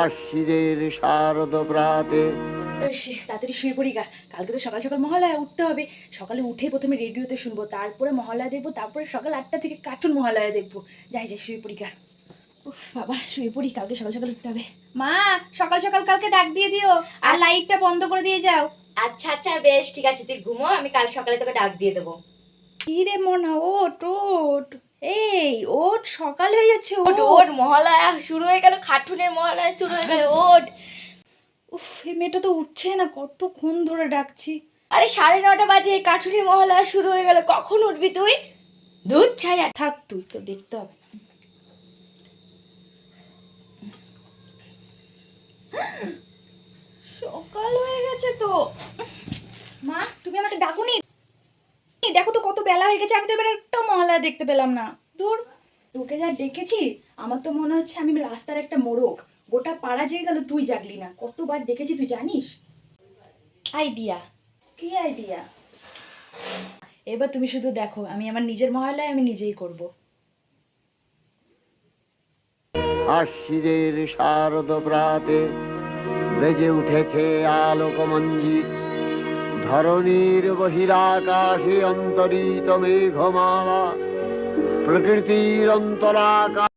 আশ্বিরের শারদ প্রাতে তাড়াতাড়ি শুয়ে পড়ি গা। কালকে তো সকাল সকাল মহালয়া উঠতে হবে। সকালে উঠেই প্রথমে রেডিওতে শুনব তারপরে মহালয়া দেখব তারপরে সকাল আটটা থেকে কার্টুন মহালয়া দেখব। যাই যাই শুয়ে পড়ি গা। বাবা শুয়ে পড়ি কালকে সকাল সকাল উঠতে হবে। মা সকাল সকাল কালকে ডাক দিয়ে দিও আর লাইটটা বন্ধ করে দিয়ে যাও। আচ্ছা আচ্ছা বেশ ঠিক আছে তুই ঘুমো আমি কাল সকালে তোকে ডাক দিয়ে দেবো। কি রে মনা ওট ওট। এই ওট সকাল হয়ে যাচ্ছে ওট ওট। মহালয়া শুরু হয়ে গেল খাটুনের মহালয়া শুরু হয়ে গেল ওট। উফ এই মেয়েটা তো উঠছে না কতক্ষণ ধরে ডাকছি। আরে সাড়ে নটা বাজে কাঠুনের মহালয়া শুরু হয়ে গেল কখন উঠবি তুই? দুধ ছায়া থাক তুই তো দেখতে হবে সকাল হয়ে গেছে তো মা তুমি আমাকে ডাকুনি দেখো তো কত বেলা হয়ে গেছে আমি তো এবার একটা মহলা দেখতে পেলাম না। দূর। তোকে যা ডেকেছি আমার তো মনে হচ্ছে আমি রাস্তার একটা মোড়ক। গোটা পাড়া যেয়ে গেল তুই জাগলি না। কতবার দেখেছি তুই জানিস? আইডিয়া। কি আইডিয়া? এবার তুমি শুধু দেখো আমি আমার নিজের মহলায় আমি নিজেই করব। আশ্বিরের শারদ প্রাতে বেজে উঠেছে আলোকমঞ্জিত। ধরণীর বহিরাকাশে অন্তরিত মেঘমালা প্রকৃতির অন্তরাকাশ